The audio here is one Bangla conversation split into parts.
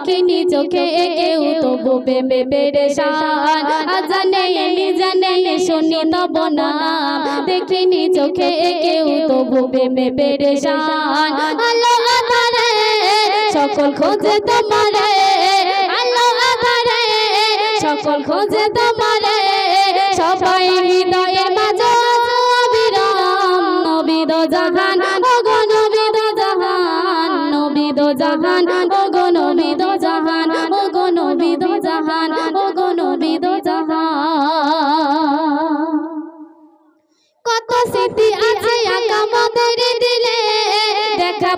দেখিনি চোখে কেউ তবু বেবে পেরেশান আজানে এলি জানে শুনি তব না। দেখিনি চোখে কেউ তবু বেবে আলো আধারে, সকল খোঁজে তোমারে। সকল খোঁজে তোমারে। সবাই হৃদয়ে মাঝে আছো অবিরাম। নবীদ জাহান নবীদ জাহান নবীদ জাহান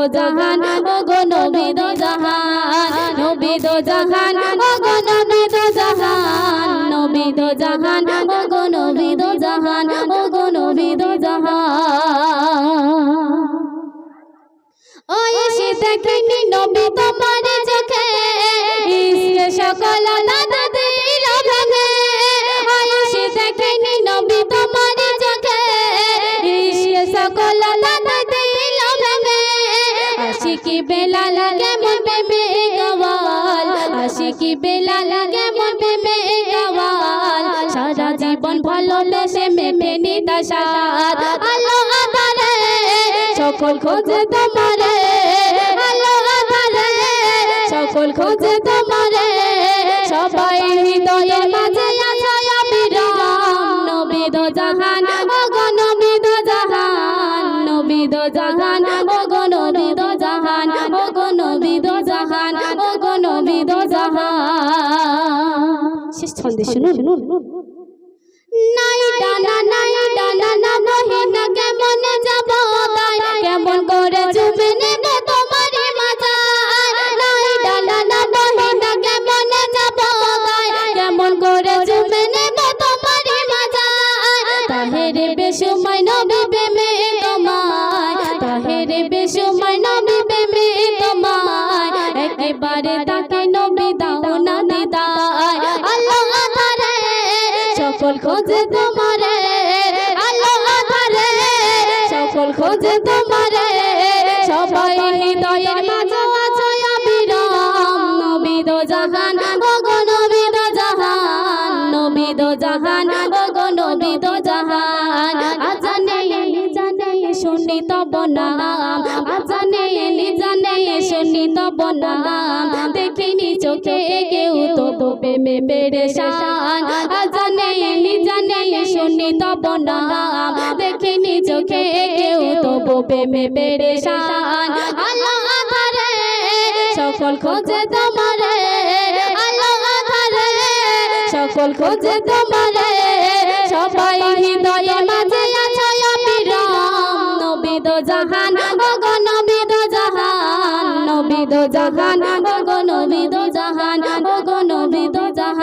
নবীদ জাহান, ও গো নবীদ জাহান নবীদ জাহান, ও গো নবীদ জাহান নবীদ জাহান, ও গো নবীদ জাহান, ও গো নবীদ জাহান। সে দেখিনি নবী তোমার চোখে সকল আশিকি বেলা লাগে মন প্রেমে গওয়াল? আশিকি বেলা লাগে মন প্রেমে গওয়াল? সারা জীবন ভালোবেসে মেমে নিতা সাত আলো আধারে সকল খোঁজে তোমারে। আলো আধারে সকল খোঁজে তোমারে। শেষ ছন্দে শুনুন। নাই ডানা নাই ডানা না মহিনা কেমন যাব? তাই কেমন করে চুমে নেব তোমার মাজা নাই ডানা না মহিনা কেমন যাব? তাই কেমন করে চুমে নেব তোমার মাজা তাহেরে বেসময় নবী প্রেমে তোমায় তাহেরে বেসময় সকল খোঁজে তোমারে আলো আধারে সকল খোঁজে তোমারে, সবাই হৃদয়ের মাঝে আছো অবিরাম। নবীদ জাহান ও গো নবীদ জাহান। নবীদ জাহান ও গো নবীদ জাহান। আজানে জানে শুনি তব নাম। আজানে জানে শুনি তব নাম। দেখিনি চোখে প্রেমে পেরেশান। এলি জানে শুনি তব নাম দেখিনি চোখে কেউ তবু প্রেমে পেরেশান। আল্লাহ আধারে সকল খোঁজে তোমারে। আল্লাহ আধারে সকল খোঁজে তোমারে। সবাই হৃদয়ে মাঝে আছো অবিরাম। নবীদ জাহান ও গো নবীদ জাহান। নবীদ জাহান 你都在